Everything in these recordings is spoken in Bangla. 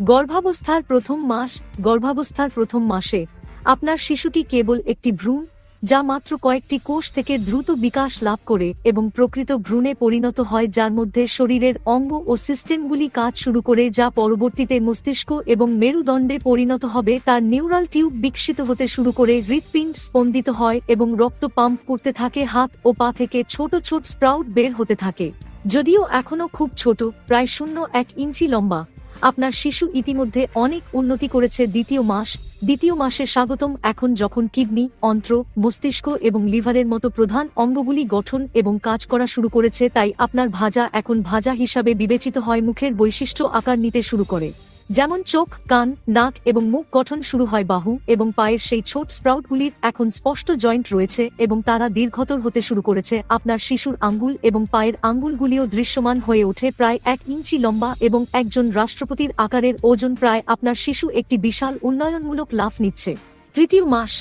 গর্ভাবস্থার প্রথম মাস, গর্ভাবস্থার প্রথম মাসে আপনার শিশুটি কেবল একটি ভ্রূণ, যা মাত্র কয়েকটি কোষ থেকে দ্রুত বিকাশ লাভ করে এবং প্রকৃত ভ্রূণে পরিণত হয়, যার মধ্যে শরীরের অঙ্গ ও সিস্টেমগুলি কাজ শুরু করে, যা পরবর্তীতে মস্তিষ্ক এবং মেরুদণ্ডে পরিণত হবে। তার নিউরাল টিউব বিকশিত হতে শুরু করে, হৃৎপিণ্ড স্পন্দিত হয় এবং রক্ত পাম্প করতে থাকে, হাত ও পা থেকে ছোট ছোট স্প্রাউট বের হতে থাকে। যদিও এখনও খুব ছোট, প্রায় শূন্য এক ইঞ্চি লম্বা। আপনার শিশু ইতিমধ্যে অনেক উন্নতি করেছে দ্বিতীয় মাস। দ্বিতীয় মাসে স্বাগতম। এখন যখন কিডনি, অন্ত্র, মস্তিষ্ক এবং লিভারের মতো প্রধান অঙ্গগুলি গঠন এবং কাজ করা শুরু করেছে, তাই আপনার ভাজা এখন ভাজা হিসাবে বিবেচিত হয় মুখের বৈশিষ্ট্য আকার নিতে শুরু করে। যেমন চোখ, কান, নাক এবং মুখ গঠন শুরু হয় বাহু এবং পায়ের সেই ছোট স্প্রাউটগুলির এখন স্পষ্ট জয়েন্ট রয়েছে এবং তারা দীর্ঘতর হতে শুরু করেছে। আপনার শিশুর আঙ্গুল এবং পায়ের আঙ্গুলগুলিও দৃশ্যমান হয়ে ওঠে প্রায় এক ইঞ্চি লম্বা এবং একজন রাষ্ট্রপতির আকারের ওজন প্রায় আপনার শিশু একটি বিশাল উন্নয়নমূলক লাভ নিচ্ছে। তৃতীয় মাস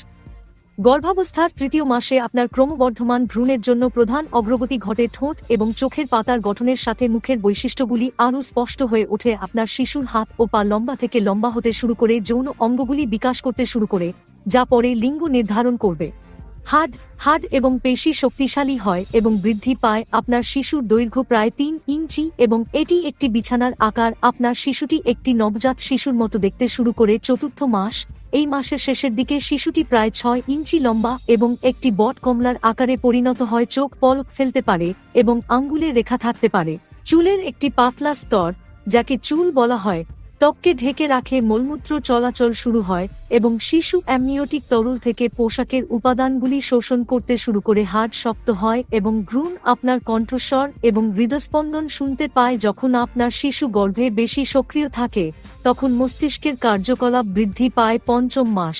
গর্ভাবস্থার তৃতীয় মাসে আপনার ক্রমবর্ধমান ভ্রূণের জন্য প্রধান অগ্রগতি ঘটে ঠোঁট এবং চোখের পাতার গঠনের সাথে মুখের বৈশিষ্ট্যগুলি আরও স্পষ্ট হয়ে ওঠে। আপনার শিশুর হাত ও পা লম্বা থেকে লম্বা হতে শুরু করে যৌন অঙ্গগুলি বিকাশ করতে শুরু করে, যা পরে লিঙ্গ নির্ধারণ করবে। হাড হাড এবং পেশি শক্তিশালী হয় এবং বৃদ্ধি পায় আপনার শিশুর দৈর্ঘ্য প্রায় তিন ইঞ্চি এবং এটি একটি বিছানার আকার। আপনার শিশুটি একটি নবজাত শিশুর মতো দেখতে শুরু করে চতুর্থ মাস এই মাসের শেষের দিকে শিশুটি প্রায় ছয় ইঞ্চি লম্বা এবং একটি বট কমলার আকারে পরিণত হয় চোখ পলক ফেলতে পারে এবং আঙ্গুলের রেখা থাকতে পারে। চুলের একটি পাতলা স্তর, যাকে চুল বলা হয় ত্বককে ঢেকে রাখে মলমূত্র চলাচল শুরু হয় এবং শিশু অ্যামনিওটিক তরল থেকে পোশাকের উপাদানগুলি শোষণ করতে শুরু করে হাড় শক্ত হয় এবং ভ্রূণ আপনার কণ্ঠস্বর এবং হৃদস্পন্দন শুনতে পায়। যখন আপনার শিশু গর্ভে বেশি সক্রিয় থাকে, তখন মস্তিষ্কের কার্যকলাপ বৃদ্ধি পায় পঞ্চম মাস।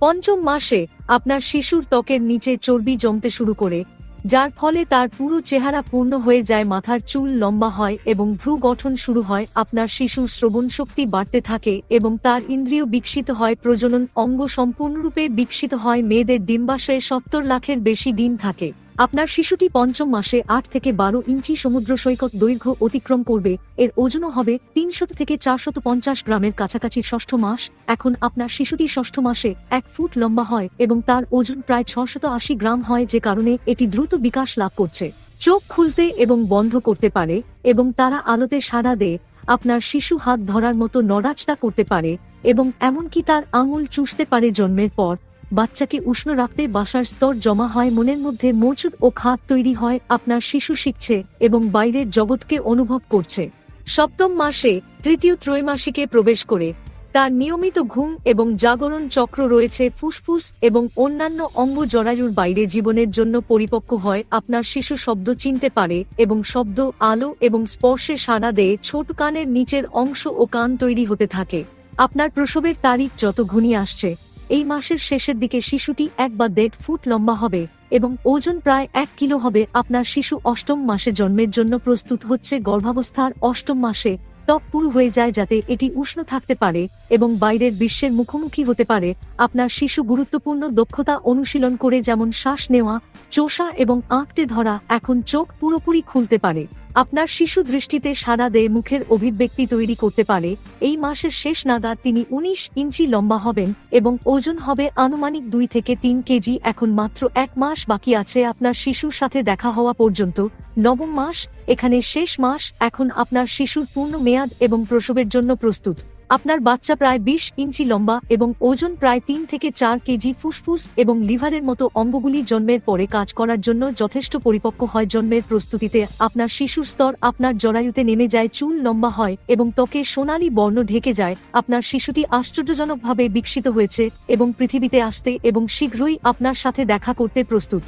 পঞ্চম মাসে আপনার শিশুর ত্বকের নিচে চর্বি জমতে শুরু করে যার ফলে তার পুরো চেহারা পূর্ণ হয়ে যায়, মাথার চুল লম্বা হয় এবং ভ্রু গঠন শুরু হয়, আপনার শিশুর শ্রবণ শক্তি বাড়তে থাকে এবং তার ইন্দ্রিয় বিকশিত হয়, প্রজনন অঙ্গ সম্পূর্ণরূপে বিকশিত হয়, মেয়েদের ডিম্বাশয়ে সত্তর লাখের বেশি ডিম থাকে। আপনার শিশুটি পঞ্চম মাসে আট থেকে বারো ইঞ্চি সমুদ্র সৈকত দৈর্ঘ্য অতিক্রম করবে, এর ওজনও হবে তিনশত থেকে চারশত পঞ্চাশ গ্রামের কাছাকাছি ষষ্ঠ মাস। এখন আপনার শিশুটি ষষ্ঠ মাসে এক ফুট লম্বা হয় এবং তার ওজন প্রায় ছশত আশি গ্রাম হয়, যে কারণে এটি দ্রুত বিকাশ লাভ করছে। চোখ খুলতে এবং বন্ধ করতে পারে এবং তারা আলোতে সাড়া দেয়। আপনার শিশু হাত ধরার মতো নড়াচড়া করতে পারে এবং এমনকি তার আঙুল চুষতে পারে জন্মের পর। বাচ্চাকে উষ্ণ রাখতে বাসার স্তর জমা হয়, মনের মধ্যে মজুদ ও খাত তৈরি হয়, আপনার শিশু শিখছে এবং বাইরের জগৎকে অনুভব করছে। সপ্তম মাসে তৃতীয় ত্রৈমাসিকে প্রবেশ করে। তার নিয়মিত ঘুম এবং জাগরণ চক্র রয়েছে, ফুসফুস এবং অন্যান্য অঙ্গ জরায়ুর বাইরে জীবনের জন্য পরিপক্ক হয়, আপনার শিশু শব্দ চিনতে পারে এবং শব্দ, আলো এবং স্পর্শে সাড়া দেয়, ছোট কানের নিচের অংশ ও কান তৈরি হতে থাকে। আপনার প্রসবের তারিখ যত ঘনিয়ে আসছে এই মাসের শেষের দিকে শিশুটি এক বা দেড় ফুট লম্বা হবে এবং ওজন প্রায় এক কিলো হবে। আপনার শিশু অষ্টম মাসে জন্মের জন্য প্রস্তুত হচ্ছে। গর্ভাবস্থার অষ্টম মাসে ত্বক পুরু হয়ে যায় যাতে এটি উষ্ণ থাকতে পারে এবং বাইরের বিশ্বের মুখোমুখি হতে পারে। আপনার শিশু গুরুত্বপূর্ণ দক্ষতা অনুশীলন করে যেমন শ্বাস নেওয়া, চোষা এবং আঁকটে ধরা এখন চোখ পুরোপুরি খুলতে পারে। আপনার শিশু দৃষ্টিতে সাড়া দেয় মুখের অভিব্যক্তি তৈরি করতে পারে, এই মাসের শেষ নাগাদ তিনি উনিশ ইঞ্চি লম্বা হবেন এবং ওজন হবে আনুমানিক দুই থেকে তিন কেজি। এখন মাত্র এক মাস বাকি আছে আপনার শিশুর সাথে দেখা হওয়া পর্যন্ত। নবম মাস, এখানে শেষ মাস। এখন আপনার শিশুর পূর্ণ মেয়াদ এবং প্রসবের জন্য প্রস্তুত। আপনার বাচ্চা প্রায় বিশ ইঞ্চি লম্বা এবং ওজন প্রায় তিন থেকে চার কেজি ফুসফুস এবং লিভারের মতো অঙ্গগুলি জন্মের পরে কাজ করার জন্য যথেষ্ট পরিপক্ক হয়। জন্মের প্রস্তুতিতে আপনার শিশুর স্তর আপনার জরায়ুতে নেমে যায়, চুল লম্বা হয় এবং ত্বকে সোনালি বর্ণ ঢেকে যায়। আপনার শিশুটি আশ্চর্যজনকভাবে বিকশিত হয়েছে এবং পৃথিবীতে আসতে এবং শীঘ্রই আপনার সাথে দেখা করতে প্রস্তুত।